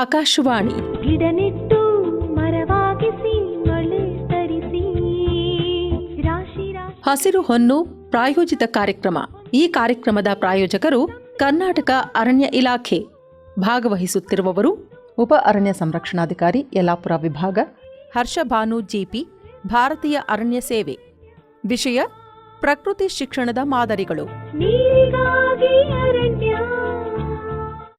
ಆಕಾಶವಾಣಿ. ಗಿಡನೆಟ್ಟು ಮರವಾಗಿಸಿ ಹಸಿರು ಹೊನ್ನು ಪ್ರಾಯೋಜಿತ ಕಾರ್ಯಕ್ರಮ. ಈ ಕಾರ್ಯಕ್ರಮದ ಪ್ರಾಯೋಜಕರು ಕರ್ನಾಟಕ ಅರಣ್ಯ ಇಲಾಖೆ. ಭಾಗವಹಿಸುತ್ತಿರುವವರು ಉಪ ಅರಣ್ಯ ಸಂರಕ್ಷಣಾಧಿಕಾರಿ ಯಲ್ಲಾಪುರ ವಿಭಾಗ ಹರ್ಷಭಾನು ಜಿಪಿ ಭಾರತೀಯ ಅರಣ್ಯ ಸೇವೆ. ವಿಷಯ ಪ್ರಕೃತಿ ಶಿಕ್ಷಣದ ಮಾದರಿಗಳು.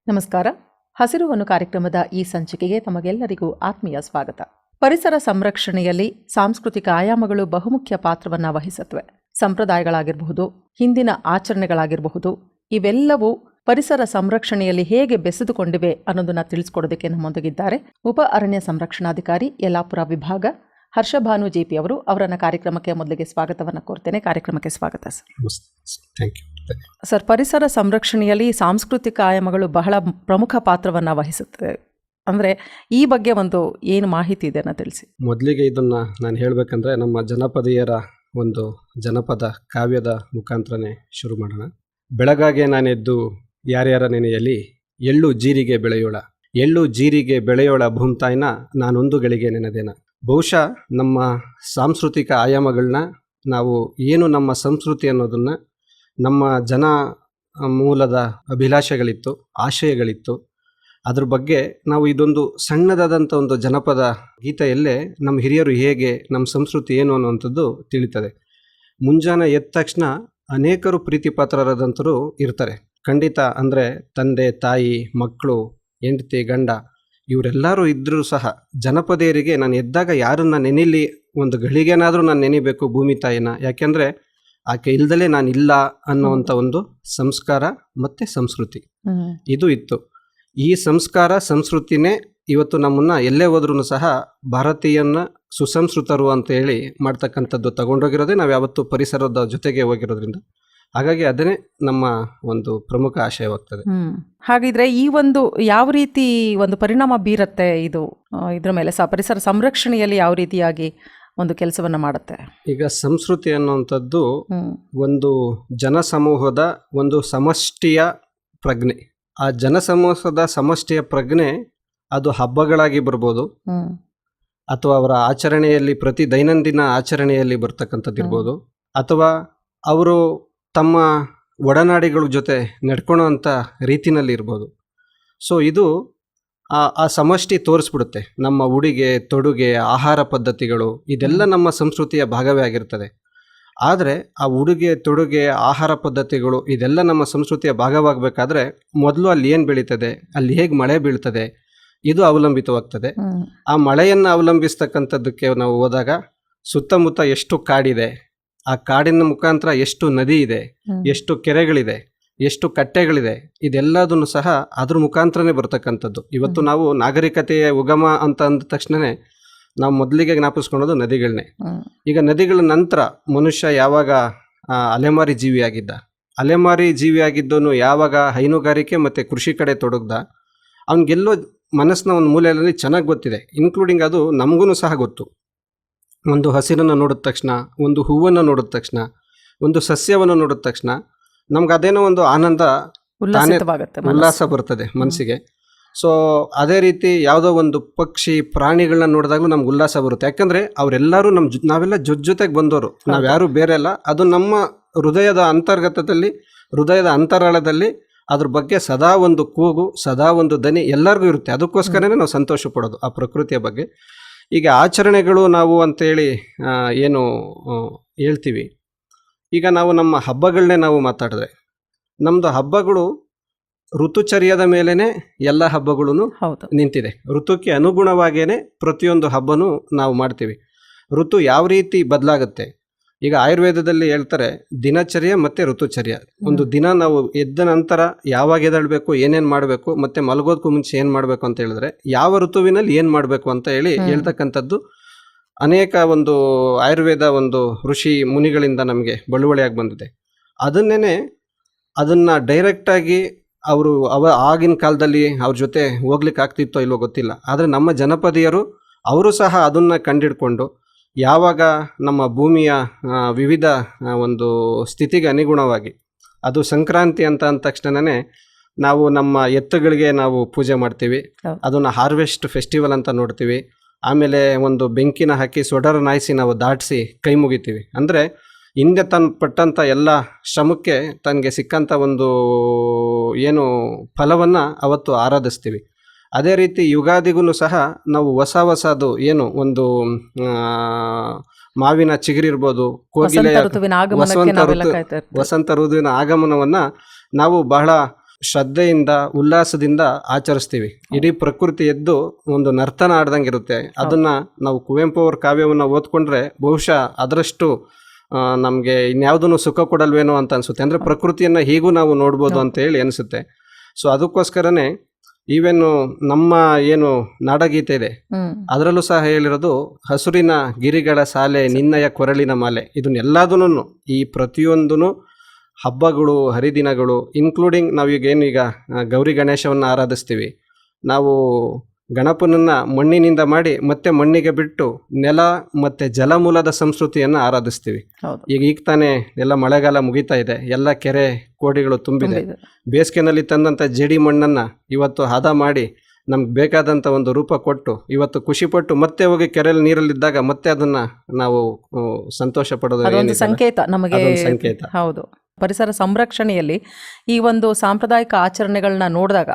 ನಮಸ್ಕಾರ. ಹಸಿರು ಹೊನ್ನು ಕಾರ್ಯಕ್ರಮದ ಈ ಸಂಚಿಕೆಗೆ ತಮಗೆಲ್ಲರಿಗೂ ಆತ್ಮೀಯ ಸ್ವಾಗತ. ಪರಿಸರ ಸಂರಕ್ಷಣೆಯಲ್ಲಿ ಸಾಂಸ್ಕೃತಿಕ ಆಯಾಮಗಳು ಬಹುಮುಖ್ಯ ಪಾತ್ರವನ್ನು ವಹಿಸುತ್ತವೆ ಸಂಪ್ರದಾಯಗಳಾಗಿರಬಹುದು, ಹಿಂದಿನ ಆಚರಣೆಗಳಾಗಿರಬಹುದು, ಇವೆಲ್ಲವೂ ಪರಿಸರ ಸಂರಕ್ಷಣೆಯಲ್ಲಿ ಹೇಗೆ ಬೆಸೆದುಕೊಂಡಿವೆ ಅನ್ನೋದನ್ನ ತಿಳಿಸ್ಕೊಡೋದಕ್ಕೆ ನಮ್ಮೊಂದಿಗಿದ್ದಾರೆ ಉಪ ಅರಣ್ಯ ಸಂರಕ್ಷಣಾಧಿಕಾರಿ ಯಲ್ಲಾಪುರ ವಿಭಾಗ ಹರ್ಷಭಾನು ಜೆಪಿ ಅವರು ಅವರನ್ನ ಕಾರ್ಯಕ್ರಮಕ್ಕೆ ಮೊದಲಿಗೆ ಸ್ವಾಗತವನ್ನು ಕೋರ್ತೇನೆ. ಕಾರ್ಯಕ್ರಮಕ್ಕೆ ಸ್ವಾಗತ ಸರ್. ಥ್ಯಾಂಕ್ ಯು ಸರ್ ಪರಿಸರ ಸಂರಕ್ಷಣೆಯಲ್ಲಿ ಸಾಂಸ್ಕೃತಿಕ ಆಯಾಮಗಳು ಬಹಳ ಪ್ರಮುಖ ಪಾತ್ರವನ್ನು ವಹಿಸುತ್ತದೆ ಅಂದರೆ ಈ ಬಗ್ಗೆ ಒಂದು ಏನು ಮಾಹಿತಿ ಇದೆ ಅನ್ನೋ ತಿಳಿಸಿ. ಮೊದಲಿಗೆ ಇದನ್ನು ನಾನು ಹೇಳಬೇಕಂದ್ರೆ ನಮ್ಮ ಜನಪದೀಯರ ಒಂದು ಜನಪದ ಕಾವ್ಯದ ಮುಖಾಂತರನೇ ಶುರು ಮಾಡೋಣ. ಬೆಳಗಾಗೆ ನಾನೆದ್ದು ಯಾರ್ಯಾರ ನೆನೆಯಲಿ ಎಳ್ಳು ಜೀರಿಗೆ ಬೆಳೆಯೋಳ. ಎಳ್ಳು ಜೀರಿಗೆ ಬೆಳೆಯೋಳ ಭೂಮ್ತಾಯ್ನ ನಾನೊಂದು ಗಳಿಗೆ ನೆನೆದೇನ. ಬಹುಶಃ ನಮ್ಮ ಸಾಂಸ್ಕೃತಿಕ ಆಯಾಮಗಳನ್ನ ನಾವು ಏನು ನಮ್ಮ ಸಂಸ್ಕೃತಿ ಅನ್ನೋದನ್ನು ನಮ್ಮ ಜನ ಮೂಲದ ಅಭಿಲಾಷೆಗಳಿತ್ತು, ಆಶಯಗಳಿತ್ತು. ಅದ್ರ ಬಗ್ಗೆ ನಾವು ಇದೊಂದು ಸಣ್ಣದಾದಂಥ ಒಂದು ಜನಪದ ಗೀತೆಯಲ್ಲೇ ನಮ್ಮ ಹಿರಿಯರು ಹೇಗೆ ನಮ್ಮ ಸಂಸ್ಕೃತಿ ಏನು ಅನ್ನುವಂಥದ್ದು ತಿಳಿತದೆ. ಮುಂಜಾನೆ ಎದ್ದ ತಕ್ಷಣ ಅನೇಕರು ಪ್ರೀತಿ ಪಾತ್ರರಾದಂಥರು ಇರ್ತಾರೆ. ಖಂಡಿತ ಅಂದರೆ ತಂದೆ, ತಾಯಿ ಮಕ್ಕಳು ಹೆಂಡತಿ ಗಂಡ ಇವರೆಲ್ಲರೂ ಇದ್ದರೂ ಸಹ ಜನಪದೇರಿಗೆ ನಾನು ಎದ್ದಾಗ ಯಾರನ್ನ ನೆನಿಲಿ ಒಂದು ಗಳಿಗೆನಾದರೂ ನಾನು ನೆನಿಬೇಕು ಭೂಮಿ ತಾಯಿನ. ಯಾಕೆಂದರೆ ಆಕೆ ಇಲ್ದಲೇ ನಾನು ಇಲ್ಲ ಅನ್ನುವಂಥ ಒಂದು ಸಂಸ್ಕಾರ ಮತ್ತು ಸಂಸ್ಕೃತಿ. ಇದು ಇತ್ತು. ಈ ಸಂಸ್ಕಾರ ಸಂಸ್ಕೃತಿನೇ ಇವತ್ತು ನಮ್ಮನ್ನ ಎಲ್ಲೇ ಹೋದ್ರೂ ಸಹ ಭಾರತೀಯನ ಸುಸಂಸ್ಕೃತರು ಅಂತ ಹೇಳಿ ಮಾಡ್ತಕ್ಕಂಥದ್ದು ತಗೊಂಡೋಗಿರೋದೇ ನಾವು ಯಾವತ್ತೂ ಪರಿಸರದ ಜೊತೆಗೆ ಹೋಗಿರೋದ್ರಿಂದ. ಹಾಗಾಗಿ ಅದನ್ನೇ ನಮ್ಮ ಒಂದು ಪ್ರಮುಖ ಆಶಯವಾಗ್ತದೆ. ಹಾಗಿದ್ರೆ ಈ ಒಂದು ಯಾವ ರೀತಿ ಒಂದು ಪರಿಣಾಮ ಬೀರತ್ತೆ ಇದು? ಇದರ ಮೇಲೆ ಸ ಪರಿಸರ ಸಂರಕ್ಷಣೆಯಲ್ಲಿ ಯಾವ ರೀತಿಯಾಗಿ ಒಂದು ಕೆಲಸವನ್ನು ಮಾಡುತ್ತೆ? ಈಗ ಸಂಸ್ಕೃತಿ ಅನ್ನುವಂಥದ್ದು ಒಂದು ಜನಸಮೂಹದ ಒಂದು ಸಮಷ್ಟಿಯ ಪ್ರಜ್ಞೆ. ಆ ಜನಸಮೂಹದ ಸಮಷ್ಟಿಯ ಪ್ರಜ್ಞೆ ಅದು ಹಬ್ಬಗಳಾಗಿ ಬರ್ಬೋದು. ಅಥವಾ ಅವರ ಆಚರಣೆಯಲ್ಲಿ ಪ್ರತಿ ದೈನಂದಿನ ಆಚರಣೆಯಲ್ಲಿ ಬರ್ತಕ್ಕಂಥದ್ದು ಇರ್ಬೋದು ಅಥವಾ ಅವರು ತಮ್ಮ ಒಡನಾಡಿಗಳ ಜೊತೆ ನಡ್ಕೊಳ್ಳೋಂಥ ರೀತಿನಲ್ಲಿ ಇರ್ಬೋದು. ಸೊ ಇದು ಆ ಆ ಸಮಷ್ಟಿ ತೋರಿಸ್ಬಿಡುತ್ತೆ. ನಮ್ಮ ಉಡುಗೆ ತೊಡುಗೆ ಆಹಾರ ಪದ್ಧತಿಗಳು ಇದೆಲ್ಲ ನಮ್ಮ ಸಂಸ್ಕೃತಿಯ ಭಾಗವೇ ಆಗಿರ್ತದೆ. ಆದರೆ ಆ ಉಡುಗೆ ತೊಡುಗೆ ಆಹಾರ ಪದ್ಧತಿಗಳು ಇದೆಲ್ಲ ನಮ್ಮ ಸಂಸ್ಕೃತಿಯ ಭಾಗವಾಗಬೇಕಾದ್ರೆ ಮೊದಲು ಅಲ್ಲಿ ಏನು ಬೆಳೀತದೆ ಅಲ್ಲಿ ಹೇಗೆ ಮಳೆ ಬೀಳ್ತದೆ ಇದು ಅವಲಂಬಿತವಾಗ್ತದೆ. ಆ ಮಳೆಯನ್ನು ಅವಲಂಬಿಸ್ತಕ್ಕಂಥದ್ದಕ್ಕೆ ನಾವು ಹೋದಾಗ ಸುತ್ತಮುತ್ತ ಎಷ್ಟು ಕಾಡಿದೆ ಆ ಕಾಡಿನ ಮುಖಾಂತರ ಎಷ್ಟು ನದಿ ಇದೆ ಎಷ್ಟು ಕೆರೆಗಳಿದೆ ಎಷ್ಟು ಕಟ್ಟೆಗಳಿದೆ ಇದೆಲ್ಲದನ್ನು ಸಹ ಅದ್ರ ಮುಖಾಂತರನೇ ಬರ್ತಕ್ಕಂಥದ್ದು. ಇವತ್ತು ನಾವು ನಾಗರಿಕತೆಯ ಉಗಮ ಅಂತ ಅಂದ ತಕ್ಷಣನೇ ನಾವು ಮೊದಲಿಗೆ ಜ್ಞಾಪಿಸ್ಕೊಳೋದು ನದಿಗಳನ್ನೇ ಈಗ ನದಿಗಳ ನಂತರ ಮನುಷ್ಯ ಯಾವಾಗ ಅಲೆಮಾರಿ ಜೀವಿಯಾಗಿದ್ದ? ಅಲೆಮಾರಿ ಜೀವಿಯಾಗಿದ್ದವನು ಯಾವಾಗ ಹೈನುಗಾರಿಕೆ ಮತ್ತು ಕೃಷಿ ಕಡೆ ತೊಡಗ್ದ? ಅವನಿಗೆಲ್ಲೋ ಮನಸ್ಸಿನ ಒಂದು ಮೂಲೆಯಲ್ಲಿ ಚೆನ್ನಾಗಿ ಗೊತ್ತಿದೆ. ಇನ್ಕ್ಲೂಡಿಂಗ್ ಅದು ನಮಗೂ ಸಹ ಗೊತ್ತು. ಒಂದು ಹಸಿರನ್ನು ನೋಡಿದ ತಕ್ಷಣ ಒಂದು ಹೂವನ್ನು ನೋಡಿದ ತಕ್ಷಣ ಒಂದು ಸಸ್ಯವನ್ನು ನೋಡಿದ ತಕ್ಷಣ ನಮ್ಗೆ ಅದೇನೋ ಒಂದು ಆನಂದ. ಉಲ್ಲಾಸ ಬರ್ತದೆ ಮನಸ್ಸಿಗೆ. ಸೊ ಅದೇ ರೀತಿ ಯಾವುದೋ ಒಂದು ಪಕ್ಷಿ ಪ್ರಾಣಿಗಳನ್ನ ನೋಡಿದಾಗಲೂ ನಮ್ಗೆ ಉಲ್ಲಾಸ ಬರುತ್ತೆ. ಯಾಕಂದ್ರೆ ಅವರೆಲ್ಲರೂ ನಮ್ಮ ನಾವೆಲ್ಲ ಜೊತೆ ಜೊತೆಗೆ ಬಂದವರು ನಾವು ಯಾರು ಬೇರೆ ಅಲ್ಲ. ಅದು ನಮ್ಮ ಹೃದಯದ ಅಂತರ್ಗತದಲ್ಲಿ ಹೃದಯದ ಅಂತರಾಳದಲ್ಲಿ ಅದ್ರ ಬಗ್ಗೆ ಸದಾ ಒಂದು ಕೂಗು ಸದಾ ಒಂದು ದನಿ ಎಲ್ಲರಿಗೂ ಇರುತ್ತೆ. ಅದಕ್ಕೋಸ್ಕರನೇ ನಾವು ಸಂತೋಷ ಪಡೋದು ಆ ಪ್ರಕೃತಿಯ ಬಗ್ಗೆ. ಈಗ ಆಚರಣೆಗಳು ನಾವು ಅಂತೇಳಿ ಏನು ಹೇಳ್ತೀವಿ. ಈಗ ನಾವು ನಮ್ಮ ಹಬ್ಬಗಳನ್ನೇ ನಾವು ಮಾತಾಡಿದ್ರೆ ನಮ್ಮದು ಹಬ್ಬಗಳು ಋತುಚರ್ಯದ ಮೇಲೇ ಎಲ್ಲ ಹಬ್ಬಗಳೂ ನಿಂತಿದೆ. ಋತುಕ್ಕೆ ಅನುಗುಣವಾಗಿಯೇ ಪ್ರತಿಯೊಂದು ಹಬ್ಬನೂ ನಾವು ಮಾಡ್ತೀವಿ. ಋತು ಯಾವ ರೀತಿ ಬದಲಾಗುತ್ತೆ? ಈಗ ಆಯುರ್ವೇದದಲ್ಲಿ ಹೇಳ್ತಾರೆ ದಿನಚರ್ಯ ಮತ್ತು ಋತುಚರ್ಯ. ಒಂದು ದಿನ ನಾವು ಎದ್ದ ನಂತರ ಯಾವಾಗ ಎದ್ದೇಳಬೇಕು ಏನೇನು ಮಾಡಬೇಕು ಮತ್ತು ಮಲಗೋದಕ್ಕೂ ಮುಂಚೆ ಏನು ಮಾಡಬೇಕು ಅಂತ ಹೇಳಿದ್ರೆ ಯಾವ ಋತುವಿನಲ್ಲಿ ಏನು ಮಾಡಬೇಕು ಅಂತ ಹೇಳಿ. ಹೇಳ್ತಕ್ಕಂಥದ್ದು ಅನೇಕ ಒಂದು ಆಯುರ್ವೇದ ಒಂದು ಋಷಿ ಮುನಿಗಳಿಂದ ನಮಗೆ ಬಳುವಳಿಯಾಗಿ ಬಂದಿದೆ. ಅದನ್ನೇ ಅದನ್ನು ಡೈರೆಕ್ಟಾಗಿ ಅವರು ಅವ ಆಗಿನ ಕಾಲದಲ್ಲಿ ಅವ್ರ ಜೊತೆ ಹೋಗ್ಲಿಕ್ಕೆ ಆಗ್ತಿತ್ತೋ ಇಲ್ವೋ ಗೊತ್ತಿಲ್ಲ. ಆದರೆ ನಮ್ಮ ಜನಪದಿಯರು ಅವರು ಸಹ ಅದನ್ನು ಕಂಡಿಡ್ಕೊಂಡು ಯಾವಾಗ ನಮ್ಮ ಭೂಮಿಯ ವಿವಿಧ ಒಂದು ಸ್ಥಿತಿಗೆ ಅನುಗುಣವಾಗಿ ಅದು ಸಂಕ್ರಾಂತಿ ಅಂತ ಅಂದ ತಕ್ಷಣನೇ ನಾವು ನಮ್ಮ ಎತ್ತುಗಳಿಗೆ ನಾವು ಪೂಜೆ ಮಾಡ್ತೀವಿ. ಅದನ್ನು ಅದನ್ನ ಹಾರ್ವೆಸ್ಟ್ ಫೆಸ್ಟಿವಲ್ ಅಂತ ನೋಡ್ತೀವಿ. ಆಮೇಲೆ ಒಂದು ಬೆಂಕಿನ ಹಾಕಿ ಸೊಡರ್ ನಾಯಿಸಿ ನಾವು ದಾಟಿಸಿ ಕೈ ಮುಗಿತೀವಿ. ಅಂದರೆ ಹಿಂದೆ ತನ್ನ ಪಟ್ಟಂಥ ಎಲ್ಲ ಶ್ರಮಕ್ಕೆ ತನಗೆ ಸಿಕ್ಕಂಥ ಒಂದು ಏನು ಫಲವನ್ನು ಅವತ್ತು ಆರಾಧಿಸ್ತೀವಿ. ಅದೇ ರೀತಿ ಯುಗಾದಿಗೂ ಸಹ ನಾವು ಹೊಸ ಹೊಸದು ಏನು ಒಂದು ಮಾವಿನ ಚಿಗುರಿರ್ಬೋದು ಕೋಗಿಲೆ ವಸಂತ ಋತು- ವಸಂತ ಋತುವಿನ ಆಗಮನವನ್ನ ನಾವು ಬಹಳ ಶ್ರದ್ಧೆಯಿಂದ ಉಲ್ಲಾಸದಿಂದ ಆಚರಿಸ್ತೀವಿ. ಇಡೀ ಪ್ರಕೃತಿ ಎದ್ದು ಒಂದು ನರ್ತನ ಆಡ್ದಂಗೆ ಇರುತ್ತೆ ಅದನ್ನ ನಾವು ಕುವೆಂಪು ಅವ್ರ ಕಾವ್ಯವನ್ನು ಓದ್ಕೊಂಡ್ರೆ ಬಹುಶಃ ಅದರಷ್ಟು ನಮಗೆ ಇನ್ಯಾವುದನ್ನು ಸುಖ ಕೊಡಲ್ವೇನೋ ಅಂತ ಅನಿಸುತ್ತೆ. ಅಂದರೆ ಪ್ರಕೃತಿಯನ್ನು ಹೀಗೂ ನಾವು ನೋಡ್ಬೋದು ಅಂತ ಹೇಳಿ ಅನಿಸುತ್ತೆ. ಸೊ ಅದಕ್ಕೋಸ್ಕರನೇ ಈವೇನು ನಮ್ಮ ಏನು ನಾಡಗೀತೆ ಇದೆ. ಅದರಲ್ಲೂ ಸಹ ಹೇಳಿರೋದು ಹಸುರಿನ ಗಿರಿಗಳ ಸಾಲೆ ನಿನ್ನಯ ಕೊರಳಿನ ಮಾಲೆ. ಇದನ್ನೆಲ್ಲದನ್ನು ಈ ಪ್ರತಿಯೊಂದೂ ಹಬ್ಬಗಳು ಹರಿದಿನಗಳು ಇನ್ಕ್ಲೂಡಿಂಗ್ ನಾವೀಗೇನು ಈಗ ಗೌರಿ ಗಣೇಶವನ್ನು ಆರಾಧಿಸ್ತೀವಿ. ನಾವು ಗಣಪನನ್ನ ಮಣ್ಣಿನಿಂದ ಮಾಡಿ ಮತ್ತೆ ಮಣ್ಣಿಗೆ ಬಿಟ್ಟು ನೆಲ ಮತ್ತೆ ಜಲಮೂಲದ ಸಂಸ್ಕೃತಿಯನ್ನು ಆರಾಧಿಸ್ತೀವಿ. ಈಗ ಈಗ ತಾನೇ ಎಲ್ಲ ಮಳೆಗಾಲ ಮುಗಿತಾ ಇದೆ. ಎಲ್ಲ ಕೆರೆ ಕೋಡಿಗಳು ತುಂಬಿದೆ. ಬೇಸಿಗೆನಲ್ಲಿ ತಂದಂಥ ಜೇಡಿ ಮಣ್ಣನ್ನು ಇವತ್ತು ಹದ ಮಾಡಿ ನಮ್ಗೆ ಬೇಕಾದಂಥ ಒಂದು ರೂಪ ಕೊಟ್ಟು ಇವತ್ತು ಖುಷಿಪಟ್ಟು ಮತ್ತೆ ಹೋಗಿ ಕೆರೆಯಲ್ಲಿ ನೀರಲ್ಲಿದ್ದಾಗ ಮತ್ತೆ ಅದನ್ನ ನಾವು ಸಂತೋಷ ಪಡೋದು ಸಂಕೇತ ನಮಗೆ. ಸಂಕೇತ. ಹೌದು. ಪರಿಸರ ಸಂರಕ್ಷಣೆಯಲ್ಲಿ ಈ ಒಂದು ಸಾಂಪ್ರದಾಯಿಕ ಆಚರಣೆಗಳನ್ನ ನೋಡಿದಾಗ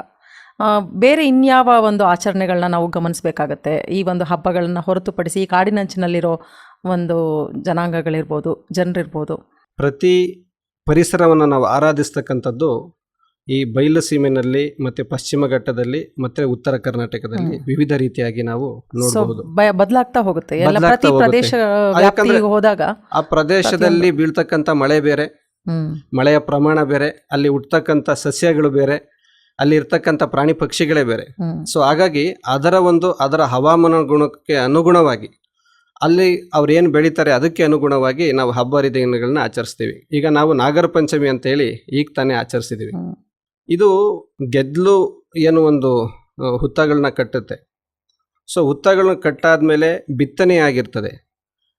ಬೇರೆ ಇನ್ಯಾವ ಒಂದು ಆಚರಣೆಗಳನ್ನ ನಾವು ಗಮನಿಸಬೇಕಾಗತ್ತೆ? ಈ ಒಂದು ಹಬ್ಬಗಳನ್ನು ಹೊರತುಪಡಿಸಿ ಈ ಕಾಡಿನಂಚಿನಲ್ಲಿರೋ ಒಂದು ಜನಾಂಗಗಳಿರ್ಬೋದು ಜನರಿರ್ಬೋದು. ಪ್ರತಿ ಪರಿಸರವನ್ನು ನಾವು ಆರಾಧಿಸ್ತಕ್ಕಂಥದ್ದು ಈ ಬಯಲು ಸೀಮೆನಲ್ಲಿ ಮತ್ತೆ ಪಶ್ಚಿಮ ಘಟ್ಟದಲ್ಲಿ ಮತ್ತೆ ಉತ್ತರ ಕರ್ನಾಟಕದಲ್ಲಿ ವಿವಿಧ ರೀತಿಯಾಗಿ ನಾವು ನೋಡಬಹುದು ಬದಲಾಗ್ತಾ ಹೋಗುತ್ತೆ. ಪ್ರತಿ. ಪ್ರದೇಶ ಹೋದಾಗ ಆ ಪ್ರದೇಶದಲ್ಲಿ ಬೀಳ್ತಕ್ಕಂಥ ಮಳೆ ಬೇರೆ ಮಳೆಯ ಪ್ರಮಾಣ ಬೇರೆ ಅಲ್ಲಿ ಹುಟ್ಟತಕ್ಕಂಥ ಸಸ್ಯಗಳು ಬೇರೆ ಅಲ್ಲಿ ಇರ್ತಕ್ಕಂಥ ಪ್ರಾಣಿ ಪಕ್ಷಿಗಳೇ ಬೇರೆ. ಸೊ ಹಾಗಾಗಿ ಅದರ ಒಂದು ಅದರ ಹವಾಮಾನ ಗುಣಕ್ಕೆ ಅನುಗುಣವಾಗಿ ಅಲ್ಲಿ ಅವ್ರು ಏನು ಬೆಳೀತಾರೆ ಅದಕ್ಕೆ ಅನುಗುಣವಾಗಿ ನಾವು ಹಬ್ಬ ಹರಿದಿನಗಳನ್ನ ಆಚರಿಸ್ತೀವಿ. ಈಗ ನಾವು ನಾಗರ ಪಂಚಮಿ ಅಂತೇಳಿ ಈಗ ತಾನೇ ಆಚರಿಸಿದ್ದೀವಿ ಇದು ಗೆದ್ಲು ಏನು ಒಂದು ಹುತ್ತಗಳನ್ನ ಕಟ್ಟುತ್ತೆ. ಸೊ ಹುತ್ತಗಳನ್ನ ಕಟ್ಟಾದ್ಮೇಲೆ ಬಿತ್ತನೆ ಆಗಿರ್ತದೆ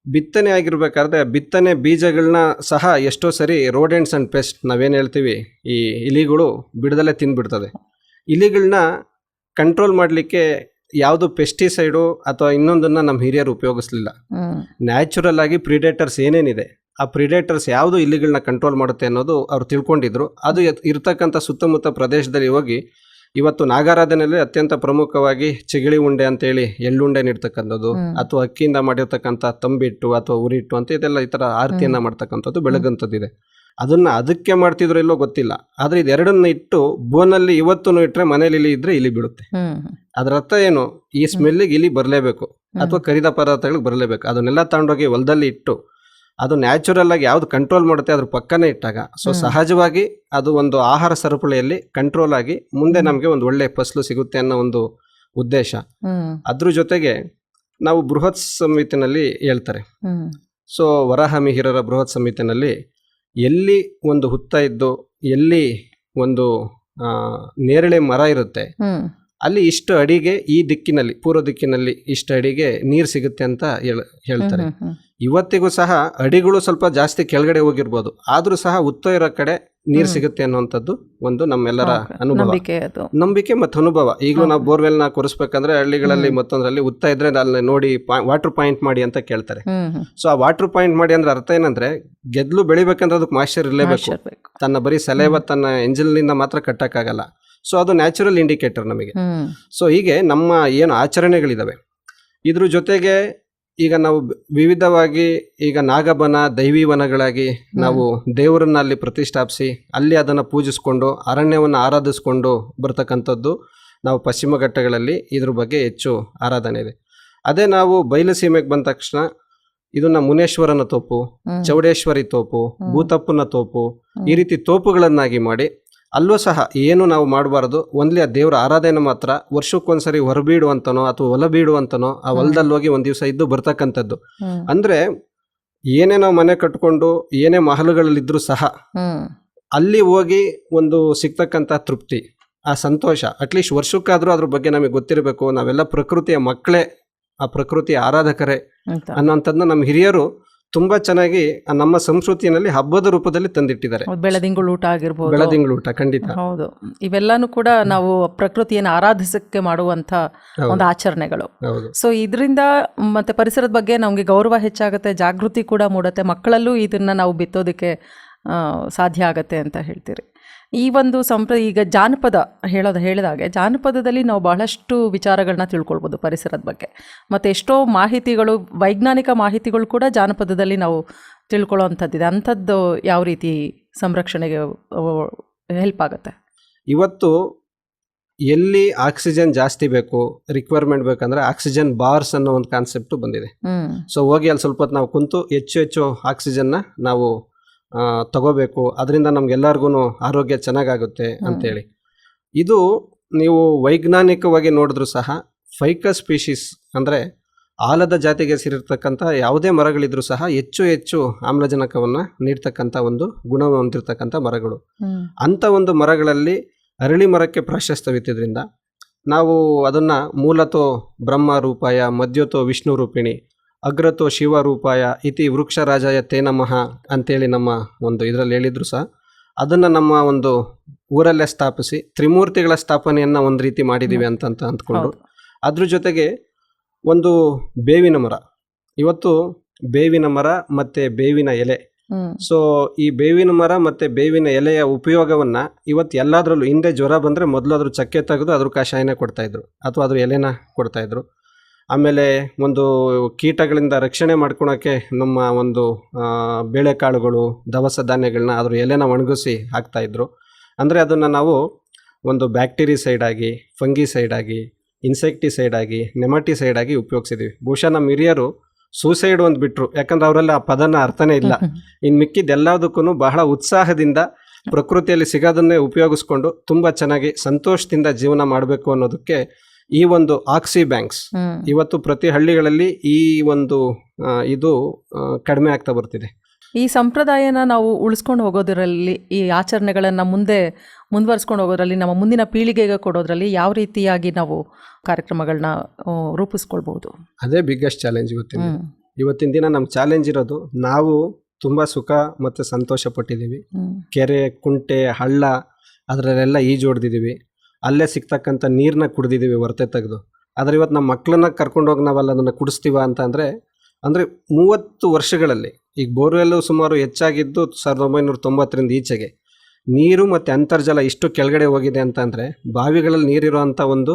ಬಿತ್ತನೆ ಆಗಿರ್ಬೇಕಾದ್ರೆ ಬಿತ್ತನೆ ಬೀಜಗಳನ್ನ ಸಹ ಎಷ್ಟೋ ಸರಿ ರೋಡೆಂಟ್ಸ್ ಆ್ಯಂಡ್ ಪೆಸ್ಟ್ ನಾವೇನು ಹೇಳ್ತೀವಿ ಈ ಇಲಿಗಳು ಬಿಡದಲ್ಲೇ ತಿಂದುಬಿಡ್ತದೆ ಇಲಿಗಳನ್ನ ಕಂಟ್ರೋಲ್ ಮಾಡಲಿಕ್ಕೆ ಯಾವುದು ಪೆಸ್ಟಿಸೈಡು ಅಥವಾ ಇನ್ನೊಂದನ್ನು ನಮ್ಮ ಹಿರಿಯರು ಉಪಯೋಗಿಸ್ಲಿಲ್ಲ. ನ್ಯಾಚುರಲ್ ಆಗಿ ಪ್ರಿಡೇಟರ್ಸ್ ಏನೇನಿದೆ ಆ ಪ್ರಿಡೇಟರ್ಸ್ ಯಾವುದು ಇಲಿಗಳನ್ನ ಕಂಟ್ರೋಲ್ ಮಾಡುತ್ತೆ ಅನ್ನೋದು ಅವ್ರು ತಿಳ್ಕೊಂಡಿದ್ರು. ಅದು ಇರ್ತಕ್ಕಂಥ ಸುತ್ತಮುತ್ತ ಪ್ರದೇಶದಲ್ಲಿ ಹೋಗಿ ಇವತ್ತು ನಾಗಾರಾಧನೆಯಲ್ಲಿ ಅತ್ಯಂತ ಪ್ರಮುಖವಾಗಿ ಚಿಗಳಿ ಉಂಡೆ ಅಂತೇಳಿ ಎಳ್ಳುಂಡೆ ನೀಡ್ತಕ್ಕಂಥದ್ದು. ಅಥವಾ ಅಕ್ಕಿಯಿಂದ ಮಾಡಿರ್ತಕ್ಕಂಥ ತಂಬಿಟ್ಟು ಅಥವಾ ಉರಿಟ್ಟು ಅಂತ ಇದೆಲ್ಲ ಈ ಥರ ಆರತಿಯನ್ನ ಮಾಡ್ತಕ್ಕಂಥದ್ದು ಬೆಳಗಂಥದ್ದಿದೆ ಅದನ್ನ ಅದಕ್ಕೆ ಮಾಡ್ತಿದ್ರು ಇಲ್ಲೋ ಗೊತ್ತಿಲ್ಲ. ಆದ್ರೆ ಇದೆರಡನ್ನ ಇಟ್ಟು ಬೋನಲ್ಲಿ ಇವತ್ತು ಇಟ್ಟರೆ ಮನೇಲಿ ಇಲಿ ಇದ್ರೆ ಇಲಿ ಬಿಡುತ್ತೆ. ಅದ್ರ ಅದರ ಅರ್ಥ ಏನು? ಈ ಸ್ಮೆಲ್ಲಿಗೆ ಇಲಿ ಬರಲೇಬೇಕು ಅಥವಾ ಕರಿದ ಪದಾರ್ಥಗಳಿಗೆ ಬರಲೇಬೇಕು. ಅದನ್ನೆಲ್ಲ ತಗೊಂಡೋಗಿ ಹೊಲದಲ್ಲಿ ಇಟ್ಟು ಅದು ನ್ಯಾಚುರಲ್ ಆಗಿ ಯಾವ್ದು ಕಂಟ್ರೋಲ್ ಮಾಡುತ್ತೆ ಅದ್ರ ಪಕ್ಕನೇ ಇಟ್ಟಾಗ. ಸೊ ಸಹಜವಾಗಿ ಅದು ಒಂದು ಆಹಾರ ಸರಪಳಿಯಲ್ಲಿ ಕಂಟ್ರೋಲ್ ಆಗಿ ಮುಂದೆ ನಮಗೆ ಒಂದು ಒಳ್ಳೆ ಫಸಲು ಸಿಗುತ್ತೆ ಅನ್ನೋ ಒಂದು ಉದ್ದೇಶ. ಅದ್ರ ಜೊತೆಗೆ ನಾವು ಬೃಹತ್ ಸಮಿತಿನಲ್ಲಿ ಹೇಳ್ತಾರೆ. ಸೊ ವರಾಹ ಮಿಹಿರರ ಬೃಹತ್ ಸಮಿತಿನಲ್ಲಿ ಎಲ್ಲಿ ಒಂದು ಹುತ್ತ ಇದ್ದು ಎಲ್ಲಿ ಒಂದು ನೇರಳೆ ಮರ ಇರುತ್ತೆ ಅಲ್ಲಿ ಇಷ್ಟು ಅಡಿಗೆ ಈ ದಿಕ್ಕಿನಲ್ಲಿ ಪೂರ್ವ ದಿಕ್ಕಿನಲ್ಲಿ ಇಷ್ಟು ಅಡಿಗೆ ನೀರು ಸಿಗುತ್ತೆ ಅಂತ ಹೇಳ್- ಹೇಳ್ತಾರೆ. ಇವತ್ತಿಗೂ ಸಹ ಅಡಿಗಳು ಸ್ವಲ್ಪ ಜಾಸ್ತಿ ಕೆಳಗಡೆ ಹೋಗಿರ್ಬೋದು. ಆದ್ರೂ ಸಹ ಉತ್ತ ಇರೋ ಕಡೆ ನೀರು ಸಿಗುತ್ತೆ ಅನ್ನುವಂಥದ್ದು ಒಂದು ನಮ್ಮೆಲ್ಲರ ಅನುಭವ. ನಂಬಿಕೆ ಮತ್ತು ಅನುಭವ. ಈಗಲೂ ನಾವು ಬೋರ್ವೆಲ್ನ ಬೋರ್ವೆಲ್ನ ಕೊರಿಸ್ಬೇಕಂದ್ರೆ ಹಳ್ಳಿಗಳಲ್ಲಿ ಮತ್ತೊಂದರಲ್ಲಿ ಉತ್ತ ಇದ್ರೆ ಅಲ್ಲಿ ನೋಡಿ ವಾಟರ್ ಪಾಯಿಂಟ್ ಮಾಡಿ ಅಂತ ಕೇಳ್ತಾರೆ. ಸೊ ಆ ವಾಟರ್ ಪಾಯಿಂಟ್ ಮಾಡಿ ಅಂದ್ರೆ ಅರ್ಥ ಏನಂದ್ರೆ ಗೆದ್ಲು ಬೆಳಿಬೇಕಂದ್ರೆ ಅದಕ್ಕೆ ಮಾಶ್ಚರ್ ಇರಲೇಬೇಕು. ತನ್ನ ಬರೀ ಸೆಲೆವ ತನ್ನ ಎಂಜಿಲ್ನಿಂದ ಮಾತ್ರ ಕಟ್ಟಕ್ಕಾಗಲ್ಲ. ಸೊ ಅದು ನ್ಯಾಚುರಲ್ ಇಂಡಿಕೇಟರ್ ನಮಗೆ. ಸೊ ಹೀಗೆ ನಮ್ಮ ಏನು ಆಚರಣೆಗಳಿದಾವೆ. ಇದ್ರ ಜೊತೆಗೆ ಈಗ ನಾವು ವಿವಿಧವಾಗಿ ಈಗ ನಾಗಬನ ದೈವಿ ವನಗಳಾಗಿ ನಾವು ದೇವರನ್ನ ಅಲ್ಲಿ ಪ್ರತಿಷ್ಠಾಪಿಸಿ ಅಲ್ಲಿ ಅದನ್ನು ಪೂಜಿಸ್ಕೊಂಡು ಅರಣ್ಯವನ್ನು ಆರಾಧಿಸ್ಕೊಂಡು ಬರ್ತಕ್ಕಂಥದ್ದು ನಾವು ಪಶ್ಚಿಮ ಘಟ್ಟಗಳಲ್ಲಿ ಇದ್ರ ಬಗ್ಗೆ ಹೆಚ್ಚು ಆರಾಧನೆ ಇದೆ. ಅದೇ ನಾವು ಬಯಲುಸೀಮೆಗೆ ಬಂದ ತಕ್ಷಣ ಇದನ್ನ ಮುನೇಶ್ವರನ ತೋಪು ಚೌಡೇಶ್ವರಿ ತೋಪು ಭೂತಪ್ಪನ ತೋಪು ಈ ರೀತಿ ತೋಪುಗಳನ್ನಾಗಿ ಮಾಡಿ ಅಲ್ಲೂ ಸಹ ಏನು ನಾವು ಮಾಡಬಾರ್ದು. ಒಂದ್ಲಿ ಆ ದೇವರ ಆರಾಧನೆ ಮಾತ್ರ ವರ್ಷಕ್ಕೊಂದ್ಸರಿ ಹೊರಬೀಡುವಂತನೋ ಅಥವಾ ಹೊಲ ಬೀಡುವಂತನೋ ಆ ಹೊಲದಲ್ಲಿ ಹೋಗಿ ಒಂದ್ ದಿವಸ ಇದ್ದು ಬರ್ತಕ್ಕಂಥದ್ದು. ಅಂದ್ರೆ ಏನೇ ನಾವು ಮನೆ ಕಟ್ಕೊಂಡು ಏನೇ ಮಹಲುಗಳಲ್ಲಿದ್ರು ಸಹ ಅಲ್ಲಿ ಹೋಗಿ ಒಂದು ಸಿಗ್ತಕ್ಕಂಥ ತೃಪ್ತಿ ಆ ಸಂತೋಷ. ಅಟ್ಲೀಸ್ಟ್ ವರ್ಷಕ್ಕಾದ್ರೂ ಅದ್ರ ಬಗ್ಗೆ ನಮಗೆ ಗೊತ್ತಿರಬೇಕು. ನಾವೆಲ್ಲ ಪ್ರಕೃತಿಯ ಮಕ್ಕಳೇ ಆ ಪ್ರಕೃತಿಯ ಆರಾಧಕರೇ ಅನ್ನೋಂಥದ್ದನ್ನ ನಮ್ಮ ಹಿರಿಯರು ತುಂಬಾ ಚೆನ್ನಾಗಿ ನಮ್ಮ ಸಂಸ್ಕೃತಿಯಲ್ಲಿ ಹಬ್ಬದ ರೂಪದಲ್ಲಿ ತಂದಿಟ್ಟಿದ್ದಾರೆ. ಬೆಳದಿಂಗಳು ಊಟ ಆಗಿರ್ಬೋದು. ಬೆಳದಿಂಗಳು ಊಟ ಖಂಡಿತ. ಹೌದು. ಇವೆಲ್ಲಾನು ಕೂಡ ನಾವು ಪ್ರಕೃತಿಯನ್ನು ಆರಾಧಿಸಕ್ಕೆ ಮಾಡುವಂತ ಒಂದು ಆಚರಣೆಗಳು. ಸೊ ಇದರಿಂದ ಮತ್ತೆ ಪರಿಸರದ ಬಗ್ಗೆ ನಮಗೆ ಗೌರವ ಹೆಚ್ಚಾಗುತ್ತೆ ಜಾಗೃತಿ ಕೂಡ ಮೂಡುತ್ತೆ ಮಕ್ಕಳಲ್ಲೂ ಇದನ್ನ ನಾವು ಬಿತ್ತೋದಕ್ಕೆ ಸಾಧ್ಯ ಆಗತ್ತೆ ಅಂತ ಹೇಳ್ತೀರಿ. ಈ ಒಂದು ಸಂಪ್ರ ಈಗ ಜಾನಪದ ಹೇಳೋದು ಹೇಳಿದಾಗೆ ಜಾನಪದದಲ್ಲಿ ನಾವು ಬಹಳಷ್ಟು ವಿಚಾರಗಳನ್ನ ತಿಳ್ಕೊಳ್ಬೋದು ಪರಿಸರದ ಬಗ್ಗೆ. ಮತ್ತು ಎಷ್ಟೋ ಮಾಹಿತಿಗಳು ವೈಜ್ಞಾನಿಕ ಮಾಹಿತಿಗಳು ಕೂಡ ಜಾನಪದದಲ್ಲಿ ನಾವು ತಿಳ್ಕೊಳ್ಳೋ ಅಂಥದ್ದಿದೆ ಅಂಥದ್ದು ಯಾವ ರೀತಿ ಸಂರಕ್ಷಣೆಗೆ ಹೆಲ್ಪ್ ಆಗುತ್ತೆ? ಇವತ್ತು ಎಲ್ಲಿ ಆಕ್ಸಿಜನ್ ಜಾಸ್ತಿ ಬೇಕು ರಿಕ್ವೈರ್ಮೆಂಟ್ ಬೇಕಂದ್ರೆ ಆಕ್ಸಿಜನ್ ಬಾರ್ಸ್ ಅನ್ನೋ ಒಂದು ಕಾನ್ಸೆಪ್ಟ್ ಬಂದಿದೆ. ಸೊ ಹೋಗಿ ಅಲ್ಲಿ ಸ್ವಲ್ಪ ಹೊತ್ತು ನಾವು ಕುಂತು ಹೆಚ್ಚು ಹೆಚ್ಚು ಆಕ್ಸಿಜನ್ನ ನಾವು ತಗೋಬೇಕು. ಅದರಿಂದ ನಮ್ಗೆಲ್ಲರಿಗೂ ಆರೋಗ್ಯ ಚೆನ್ನಾಗಾಗುತ್ತೆ ಅಂತೇಳಿ. ಇದು ನೀವು ವೈಜ್ಞಾನಿಕವಾಗಿ ನೋಡಿದ್ರು ಸಹ ಫೈಕಸ್ ಸ್ಪೀಶೀಸ್ ಅಂದರೆ ಆಲದ ಜಾತಿಗೆ ಸೇರಿರ್ತಕ್ಕಂಥ ಯಾವುದೇ ಮರಗಳಿದ್ರೂ ಸಹ ಹೆಚ್ಚು ಹೆಚ್ಚು ಆಮ್ಲಜನಕವನ್ನು ನೀಡ್ತಕ್ಕಂಥ ಒಂದು ಗುಣ ಹೊಂದಿರತಕ್ಕಂಥ ಮರಗಳು. ಅಂಥ ಒಂದು ಮರಗಳಲ್ಲಿ ಅರಳಿ ಮರಕ್ಕೆ ಪ್ರಾಶಸ್ತ್ಯವಿದ್ದರಿಂದ ನಾವು ಅದನ್ನು ಮೂಲತೋ ಬ್ರಹ್ಮ ರೂಪಾಯ ಮಧ್ಯತೋ ವಿಷ್ಣು ರೂಪಿಣಿ ಅಗ್ರತೋ ಶಿವರೂಪಾಯ ಇತಿ ವೃಕ್ಷರಾಜಾಯ ತೇ ನಮಃ ಅಂತೇಳಿ ನಮ್ಮ ಒಂದು ಇದರಲ್ಲಿ ಹೇಳಿದ್ರು ಸಹ. ಅದನ್ನು ನಮ್ಮ ಒಂದು ಊರಲ್ಲೇ ಸ್ಥಾಪಿಸಿ ತ್ರಿಮೂರ್ತಿಗಳ ಸ್ಥಾಪನೆಯನ್ನು ಒಂದು ರೀತಿ ಮಾಡಿದ್ದೀವಿ ಅಂತಂತ ಅಂದ್ಕೊಂಡು. ಅದ್ರ ಜೊತೆಗೆ ಒಂದು ಬೇವಿನ ಮರ. ಇವತ್ತು ಬೇವಿನ ಮರ ಮತ್ತು ಬೇವಿನ ಎಲೆ. ಸೊ ಈ ಬೇವಿನ ಮರ ಮತ್ತು ಬೇವಿನ ಎಲೆಯ ಉಪಯೋಗವನ್ನು ಇವತ್ತು ಎಲ್ಲದರಲ್ಲೂ ಹಿಂದೆ ಜ್ವರ ಬಂದರೆ ಮೊದಲು ಅದ್ರ ಚಕ್ಕೆ ತೆಗೆದು ಅದ್ರ ಕಷಾಯನ ಕೊಡ್ತಾಯಿದ್ರು ಅಥವಾ ಅದ್ರ ಎಲೆನ ಕೊಡ್ತಾಯಿದ್ರು ಆಮೇಲೆ ಒಂದು ಕೀಟಗಳಿಂದ ರಕ್ಷಣೆ ಮಾಡ್ಕೊಳೋಕ್ಕೆ ನಮ್ಮ ಒಂದು ಬೇಳೆಕಾಳುಗಳು ದವಸ ಧಾನ್ಯಗಳನ್ನ ಅದ್ರ ಎಲೆನ ಒಣಗಿಸಿ ಹಾಕ್ತಾಯಿದ್ರು ಅಂದರೆ ಅದನ್ನು ನಾವು ಒಂದು ಬ್ಯಾಕ್ಟೀರಿಸೈಡ್ ಆಗಿ ಫಂಗಿಸೈಡ್ ಆಗಿ ಇನ್ಸೆಕ್ಟಿಸೈಡ್ ಆಗಿ ನೆಮಟಿಸೈಡ್ ಆಗಿ ಉಪಯೋಗಿಸಿದ್ದೀವಿ ಬಹುಶಃ ನಮ್ಮ ಹಿರಿಯರು ಸೂಸೈಡ್ ಒಂದು ಬಿಟ್ಟರು ಯಾಕಂದ್ರೆ ಅವರೆಲ್ಲ ಆ ಪದನ ಅರ್ಥನೇ ಇಲ್ಲ. ಇನ್ನು ಮಿಕ್ಕಿದ್ದೆಲ್ಲದಕ್ಕೂ ಬಹಳ ಉತ್ಸಾಹದಿಂದ ಪ್ರಕೃತಿಯಲ್ಲಿ ಸಿಗೋದನ್ನೇ ಉಪಯೋಗಿಸ್ಕೊಂಡು ತುಂಬ ಚೆನ್ನಾಗಿ ಸಂತೋಷದಿಂದ ಜೀವನ ಮಾಡಬೇಕು ಅನ್ನೋದಕ್ಕೆ ಈ ಒಂದು ಆಕ್ಸಿ ಬ್ಯಾಂಕ್ಸ್ ಇವತ್ತು ಪ್ರತಿ ಹಳ್ಳಿಗಳಲ್ಲಿ ಈ ಒಂದು ಇದು ಕಡಿಮೆ ಆಗ್ತಾ ಬರ್ತಿದೆ. ಈ ಸಂಪ್ರದಾಯನ ನಾವು ಉಳಿಸ್ಕೊಂಡು ಹೋಗೋದರಲ್ಲಿ ಈ ಆಚರಣೆಗಳನ್ನು ಮುಂದೆ ಮುಂದುವರಿಸ್ಕೊಂಡು ಹೋಗೋದ್ರಲ್ಲಿ ನಮ್ಮ ಮುಂದಿನ ಪೀಳಿಗೆಗೆ ಕೊಡೋದ್ರಲ್ಲಿ ಯಾವ ರೀತಿಯಾಗಿ ನಾವು ಕಾರ್ಯಕ್ರಮಗಳನ್ನ ರೂಪಿಸ್ಕೊಳ್ಬಹುದು? ಅದೇ ಬಿಗ್ಗೆಸ್ಟ್ ಚಾಲೆಂಜ್ ಇವತ್ತಿನ ಇವತ್ತಿನ ದಿನ ನಮ್ಮ ಚಾಲೆಂಜ್ ಇರೋದು ನಾವು ತುಂಬ ಸುಖ ಮತ್ತು ಸಂತೋಷ ಪಟ್ಟಿದ್ದೀವಿ ಕೆರೆ ಕುಂಟೆ ಹಳ್ಳ ಅದರಲ್ಲೆಲ್ಲ ಈಜು ಹೊಡೆದಿದ್ದೀವಿ ಅಲ್ಲೇ ಸಿಗ್ತಕ್ಕಂಥ ನೀರನ್ನ ಕುಡಿದಿದ್ದೀವಿ ಹೊರತೆ ತೆಗೆದು ಆದರೆ ಇವತ್ತು ನಮ್ಮ ಮಕ್ಕಳನ್ನ ಕರ್ಕೊಂಡೋಗಿ ನಾವಲ್ಲ ಅದನ್ನು ಕುಡಿಸ್ತೀವ ಅಂತ ಅಂದರೆ ಅಂದರೆ ಮೂವತ್ತು ವರ್ಷಗಳಲ್ಲಿ ಈಗ ಬೋರ್ವೆಲ್ಲು ಸುಮಾರು ಹೆಚ್ಚಾಗಿದ್ದು ಸಾವಿರದ ಒಂಬೈನೂರ ತೊಂಬತ್ತರಿಂದ ಈಚೆಗೆ ನೀರು ಮತ್ತು ಅಂತರ್ಜಲ ಇಷ್ಟು ಕೆಳಗಡೆ ಹೋಗಿದೆ ಅಂತ ಅಂದರೆ ಬಾವಿಗಳಲ್ಲಿ ನೀರಿರೋ ಅಂಥ ಒಂದು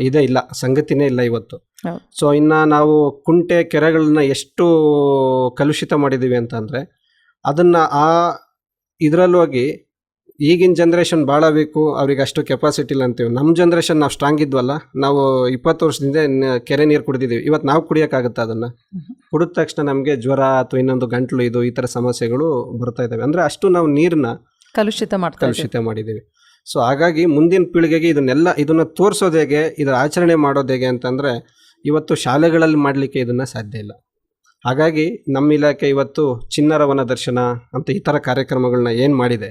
ಇದೇ ಇಲ್ಲ ಸಂಗತಿನೇ ಇಲ್ಲ ಇವತ್ತು. ಸೊ ಇನ್ನು ನಾವು ಕುಂಟೆ ಕೆರೆಗಳನ್ನ ಎಷ್ಟು ಕಲುಷಿತ ಮಾಡಿದ್ದೀವಿ ಅಂತಂದರೆ ಅದನ್ನು ಆ ಇದರಲ್ಲೋಗಿ ಹೋಗಿ ಈಗಿನ ಜನ್ರೇಷನ್ ಭಾಳ ಬೇಕು ಅವ್ರಿಗೆ ಅಷ್ಟು ಕೆಪಾಸಿಟಿ ಇಲ್ಲ ಅಂತೀವಿ. ನಮ್ಮ ಜನ್ರೇಷನ್ ನಾವು ಸ್ಟ್ರಾಂಗ್ ಇದ್ವಲ್ಲ ನಾವು ಇಪ್ಪತ್ತು ವರ್ಷದಿಂದ ಕೆರೆ ನೀರು ಕುಡಿದಿದ್ದೀವಿ ಇವತ್ತು ನಾವು ಕುಡಿಯೋಕ್ಕಾಗುತ್ತಾ ಅದನ್ನು? ಕುಡಿದ ತಕ್ಷಣ ನಮಗೆ ಜ್ವರ ಅಥವಾ ಇನ್ನೊಂದು ಗಂಟ್ಲು ಇದು ಈ ಥರ ಸಮಸ್ಯೆಗಳು ಬರ್ತಾ ಇದ್ದಾವೆ ಅಂದರೆ ಅಷ್ಟು ನಾವು ನೀರನ್ನ ಕಲುಷಿತ ಮಾಡಿ ಕಲುಷಿತ ಮಾಡಿದ್ದೀವಿ ಸೊ ಹಾಗಾಗಿ ಮುಂದಿನ ಪೀಳಿಗೆಗೆ ಇದನ್ನೆಲ್ಲ ಇದನ್ನು ತೋರಿಸೋದು ಹೇಗೆ ಇದರ ಆಚರಣೆ ಮಾಡೋದು ಹೇಗೆ ಅಂತಂದರೆ ಇವತ್ತು ಶಾಲೆಗಳಲ್ಲಿ ಮಾಡಲಿಕ್ಕೆ ಇದನ್ನು ಸಾಧ್ಯ ಇಲ್ಲ. ಹಾಗಾಗಿ ನಮ್ಮ ಇಲಾಖೆ ಇವತ್ತು ಚಿನ್ನರ ವನ ದರ್ಶನ ಅಂತ ಈ ಥರ ಕಾರ್ಯಕ್ರಮಗಳನ್ನ ಏನು ಮಾಡಿದೆ.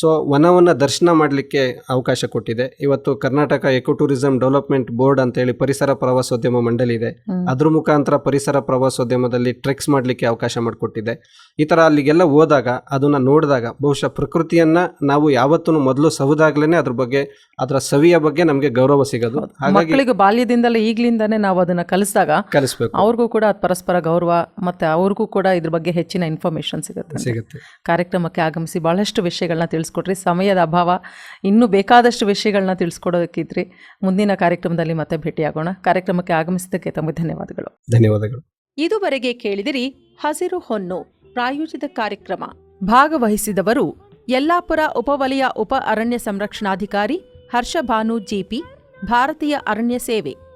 ಸೊ ವನವನ್ನ ದರ್ಶನ ಮಾಡಲಿಕ್ಕೆ ಅವಕಾಶ ಕೊಟ್ಟಿದೆ. ಇವತ್ತು Karnataka eco tourism development board ಅಂತೇಳಿ ಪರಿಸರ ಪ್ರವಾಸೋದ್ಯಮ ಮಂಡಳಿ ಇದೆ. ಅದ್ರ ಮುಖಾಂತರ ಪರಿಸರ ಪ್ರವಾಸೋದ್ಯಮದಲ್ಲಿ ಟ್ರೆಕ್ಸ್ ಮಾಡಲಿಕ್ಕೆ ಅವಕಾಶ ಮಾಡಿಕೊಟ್ಟಿದೆ. ಈ ಥರ ಅಲ್ಲಿಗೆಲ್ಲ ಹೋದಾಗ ಅದನ್ನ ನೋಡಿದಾಗ ಬಹುಶಃ ಪ್ರಕೃತಿಯನ್ನ ನಾವು ಯಾವತ್ತೂ ಮೊದಲು ಸವುದಾಗ್ಲೇ ಅದ್ರ ಬಗ್ಗೆ ಅದರ ಸವಿಯ ಬಗ್ಗೆ ನಮಗೆ ಗೌರವ ಸಿಗೋದು. ಹಾಗಾಗಿ ಬಾಲ್ಯದಿಂದಲೇ ಈಗಲಿಂದಾನೇ ನಾವು ಅದನ್ನ ಕಲಿಸಿದಾಗ ಕಲಿಸ್ಬೇಕು. ಅವ್ರಿಗೂ ಕೂಡ ಪರಸ್ಪರ ಗೌರವ ಮತ್ತೆ ಅವ್ರಿಗೂ ಕೂಡ ಇದ್ರ ಬಗ್ಗೆ ಹೆಚ್ಚಿನ ಇನ್ಫಾರ್ಮೇಶನ್ ಸಿಗುತ್ತೆ ಸಿಗುತ್ತೆ. ಕಾರ್ಯಕ್ರಮಕ್ಕೆ ಆಗಮಿಸಿ ಬಹಳಷ್ಟು ವಿಷಯಗಳನ್ನ ತಿಳಿಸ್ಕೊಟ್ರಿ ಸಮಯದ ಅಭಾವ ಇನ್ನೂ ಬೇಕಾದಷ್ಟು ವಿಷಯಗಳನ್ನ ತಿಳಿಸ್ಕೊಡೋದಕ್ಕಿದ್ರಿ. ಮುಂದಿನ ಕಾರ್ಯಕ್ರಮದಲ್ಲಿ ಮತ್ತೆ ಭೇಟಿಯಾಗೋಣ. ಕಾರ್ಯಕ್ರಮಕ್ಕೆ ಆಗಮಿಸಿದ್ದಕ್ಕೆ ತಮಗೆ ಧನ್ಯವಾದಗಳು. ಧನ್ಯವಾದಗಳು. ಇದುವರೆಗೆ ಕೇಳಿದಿರಿ ಹಸಿರು ಹೊನ್ನು ಪ್ರಾಯೋಜಿತ ಕಾರ್ಯಕ್ರಮ. ಭಾಗವಹಿಸಿದವರು ಯಲ್ಲಾಪುರ ಉಪವಲಯ ಉಪ ಅರಣ್ಯ ಸಂರಕ್ಷಣಾಧಿಕಾರಿ ಹರ್ಷಭಾನು ಜಿಪಿ ಭಾರತೀಯ ಅರಣ್ಯ ಸೇವೆ.